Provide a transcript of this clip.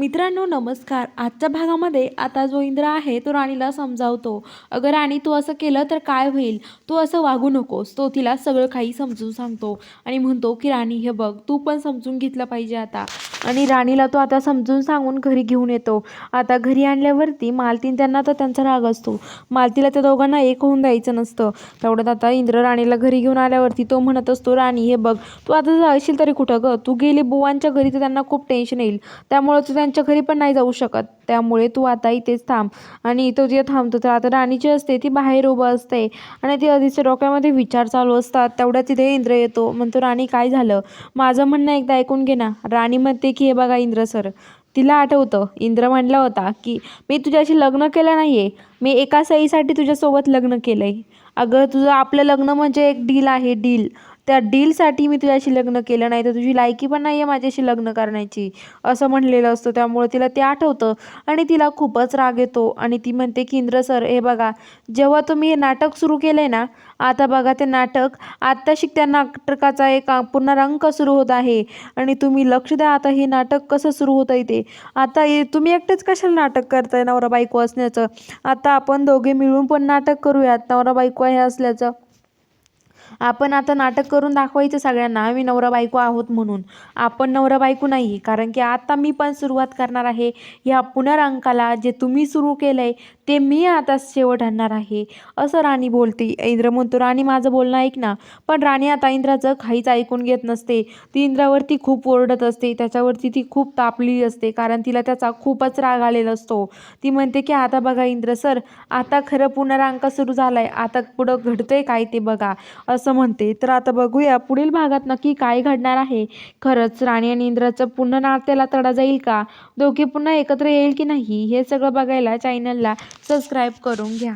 मित्रांनो नमस्कार. आजच्या भागामध्ये आता जो इंद्र आहे तो राणीला समजावतो. अगं राणी तू असं केलं तर काय होईल? तू असं वागू नकोस. तो तिला सगळं काही समजून सांगतो आणि म्हणतो की राणी हे बघ तू पण समजून घेतलं पाहिजे आता. आणि राणीला तो आता समजून सांगून घरी घेऊन येतो. आता घरी आणल्यावरती मालतीन त्यांना तर त्यांचा राग असतो. मालतीला त्या दोघांना एक होऊन द्यायचं नसतं. तेवढ्यात आता इंद्र राणीला घरी घेऊन आल्यावरती तो म्हणत असतो राणी हे बघ तू आता जाशील तरी कुठं गं? तू गेली बुवांच्या घरी तर त्यांना खूप टेन्शन येईल. त्यामुळे तू त्यांच्या घरी पण नाही जाऊ शकत. त्यामुळे तू आता इथेच थांब. आणि इथं तिथे थांबतो तर आता राणी जी असते ती बाहेर उभं असते. आणि ती आधीच्या डोक्यामध्ये विचार चालू असतात. तेवढ्या तिथे इंद्र येतो. म्हणतो राणी काय झालं? माझं म्हणणं एकदा ऐकून घे ना. राणी म्हणते की हे बघा इंद्र सर तिला आठवतं. इंद्र म्हणला होता की मी तुझ्याशी लग्न केलं नाही आहे मी एका सईसाठी तुझ्यासोबत लग्न केलं आहे अगं तुझं आपलं लग्न म्हणजे एक डील आहे डील त्या डीलसाठी मी तुझ्याशी लग्न केलं नाही तर तुझी लायकी पण नाही आहे माझ्याशी लग्न करण्याची असं म्हणलेलं असतं. त्यामुळे तिला ते आठवतं आणि तिला खूपच राग येतो आणि ती म्हणते की इंद्र सर हे बघा जेव्हा तुम्ही हे नाटक सुरू केलं आहे ना आता बघा ते नाटक आत्ताशी त्या नाटकाचा एक पूर्ण रंग सुरू होत आहे आणि तुम्ही लक्ष द्या आता हे नाटक कसं सुरू होतं आहे ते. आता तुम्ही एकटेच कशाला नाटक करताय नवरा बायको असण्याचं? आता आपण दोघे मिळून पण नाटक करूयात नवरा बायको आहे असल्याचं. आपण आता नाटक करून दाखवायचं सगळ्यांना. आम्ही नवरा बायको आहोत म्हणून. आपण नवरा बायको नाही कारण की आता मी पण सुरुवात करणार आहे ह्या पुनरांकाला जे तुम्ही सुरू केलं आहे ते मी आता शेवट आणणार आहे. असं राणी बोलते. इंद्र म्हणतो राणी माझं बोलणं ऐक ना. पण राणी आता इंद्राचं काहीच ऐकून घेत नसते. ती इंद्रावरती खूप ओरडत असते. त्याच्यावरती ती खूप तापली असते. कारण तिला त्याचा खूपच राग आलेला असतो. ती म्हणते की आता बघा इंद्र सर आता खरं पुन्हा रांक सुरू झाला आहे आता पुढं घडतंय काय ते बघा. असं म्हणते. तर आता बघूया पुढील भागात नक्की काय घडणार आहे. खरंच राणी आणि इंद्राचं पुन्हा नात्याला तडा जाईल का? दोघे पुन्हा एकत्र येईल की नाही? हे सगळं बघायला चॅनलला सबस्क्राईब करून घ्या.